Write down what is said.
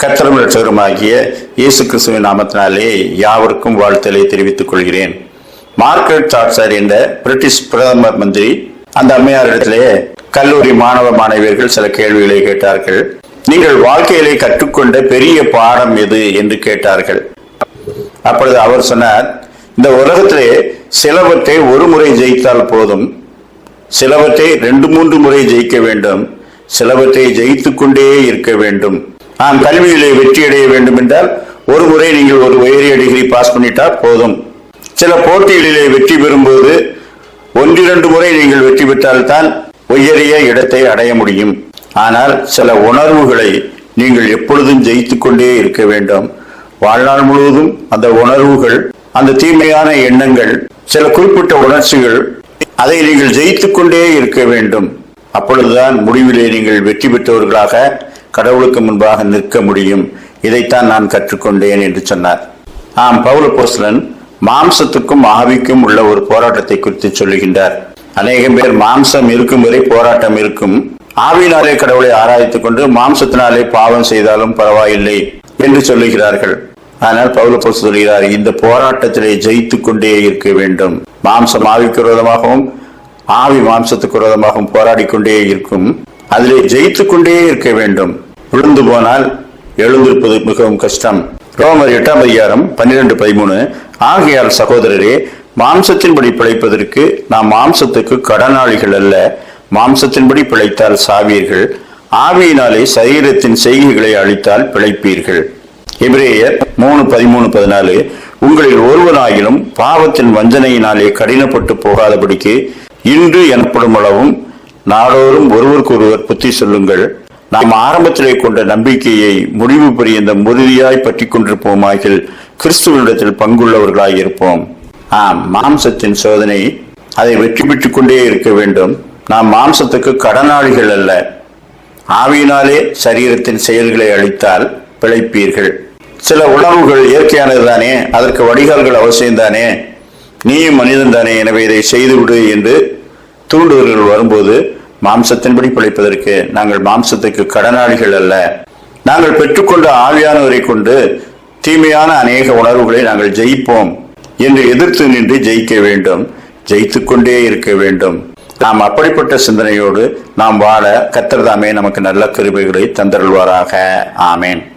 கத்தரும் லட்சகருமாகிய இயேசு கிறிஸ்துவின் நாமத்தினாலே யாவருக்கும் வாழ்த்தலை தெரிவித்துக் கொள்கிறேன். மார்கரெட் தாட்சர் என்ற பிரிட்டிஷ் பிரதம மந்திரி அந்த அம்மையாரிடத்திலே கல்லூரி மாணவ மாணவியர்கள் சில கேள்விகளை கேட்டார்கள். நீங்கள் வாழ்க்கையிலே கற்றுக்கொண்ட பெரிய பாடம் எது என்று கேட்டார்கள். அப்பொழுது அவர் சொன்னார் இந்த உலகத்திலே சிலவற்றை ஒரு முறை ஜெயித்தால் போதும். சிலவற்றை ரெண்டு மூன்று முறை ஜெயிக்க வேண்டும். சிலவற்றை ஜெயித்து கொண்டே இருக்க வேண்டும். நாம் கல்வியிலே வெற்றி அடைய வேண்டும் என்றால் ஒரு முறை நீங்கள் ஒரு உயரிய டிகிரி பாஸ் பண்ணிட்டால் போதும். சில போட்டிகளிலே வெற்றி பெறும்போது ஒன்றிரண்டு முறை நீங்கள் வெற்றி பெற்றால்தான் உயரிய இடத்தை அடைய முடியும். ஆனால் சில உணர்வுகளை நீங்கள் எப்பொழுதும் ஜெயித்துக்கொண்டே இருக்க வேண்டும். வாழ்நாள் முழுவதும் அந்த உணர்வுகள் அந்த தீமையான எண்ணங்கள் சில குறிப்பிட்ட உணர்ச்சிகள் அதை நீங்கள் ஜெயித்து கொண்டே இருக்க வேண்டும். அப்பொழுதுதான் முடிவிலே நீங்கள் வெற்றி பெற்றவர்களாக கடவுளுக்கு முன்பாக நிற்க முடியும். இதைத்தான் நான் கற்றுக்கொண்டேன் என்று சொன்னார். ஆம் பவுல போஸ்லன் மாம்சத்துக்கும் ஆவிக்கும் உள்ள ஒரு போராட்டத்தை குறித்து சொல்லுகின்றார். அநேகம் பேர் மாம்சம் இருக்கும் வரை போராட்டம் இருக்கும். ஆவியினாலே கடவுளை ஆராய்த்து கொண்டு மாம்சத்தினாலே பாவம் செய்தாலும் பரவாயில்லை என்று சொல்லுகிறார்கள். ஆனால் பவுல போஸ் சொல்கிறார் இந்த போராட்டத்திலே ஜெயித்துக் கொண்டே இருக்க வேண்டும். மாம்சம் ஆவிக்கு விரோதமாகவும் ஆவி மாம்சத்துக்கு விரோதமாகவும் போராடி கொண்டே இருக்கும். அதிலே ஜெயித்து கொண்டே இருக்க வேண்டும். விழுந்து போனால் எழுந்திருப்பது மிகவும் கஷ்டம். ரோமர் எட்டாம் அதிகாரம் பன்னிரெண்டு பதிமூணு. ஆகையால் சகோதரரே மாம்சத்தின்படி பிழைப்பதற்கு நாம் மாம்சத்துக்கு கடனாளிகள் அல்ல மாம்சத்தின்படி பிழைத்தால் சாவீர்கள். ஆவியினாலே சரீரத்தின் செய்கைகளை அழித்தால் பிழைப்பீர்கள். எபிரேயர் மூணு பதிமூணு பதினாலு. உங்களில் ஒருவனாயினும் பாவத்தின் வஞ்சனையினாலே கடினப்பட்டு போகாதபடிக்கு இன்று எனப்படும் அளவும் நாடோறும் ஒருவருக்கொருவர் புத்தி சொல்லுங்கள். நாம் ஆரம்பத்திலே கொண்ட நம்பிக்கையை முடிவு பரியந்தம் உறுதியாய் பற்றி கொண்டிருப்போமாகில் கிறிஸ்துவனிடத்தில் பங்குள்ளவர்களாய் இருப்போம். ஆம் மாம்சத்தின் சோதனை அதை வெற்றி பெற்றுக் கொண்டே இருக்க வேண்டும். நாம் மாம்சத்துக்கு கடனாளிகள் அல்ல. ஆவியினாலே சரீரத்தின் செயல்களை அளித்தால் பிழைப்பீர்கள். சில உணவுகள் இயற்கையானது தானே அதற்கு வடிகால்கள் அவசியம்தானே நீயும் மனிதன் தானே எனவே இதை செய்துவிடு என்று தூண்டுவர்கள் வரும்போது மாம்சத்தின்படி பிழைப்பதற்கு நாங்கள் மாம்சத்துக்கு கடனாளிகள் அல்ல. நாங்கள் பெற்றுக்கொண்ட ஆவியானவரை கொண்டு தீமையான அநேக உணர்வுகளை நாங்கள் ஜெயிப்போம் என்று எதிர்த்து நின்று ஜெயிக்க வேண்டும் ஜெயித்துக் கொண்டே இருக்க வேண்டும். நாம் அப்படிப்பட்ட சிந்தனையோடு நாம் வாழ கத்திரதாமே நமக்கு நல்ல கிருபைகளை தந்தருள்வாராக. ஆமேன்.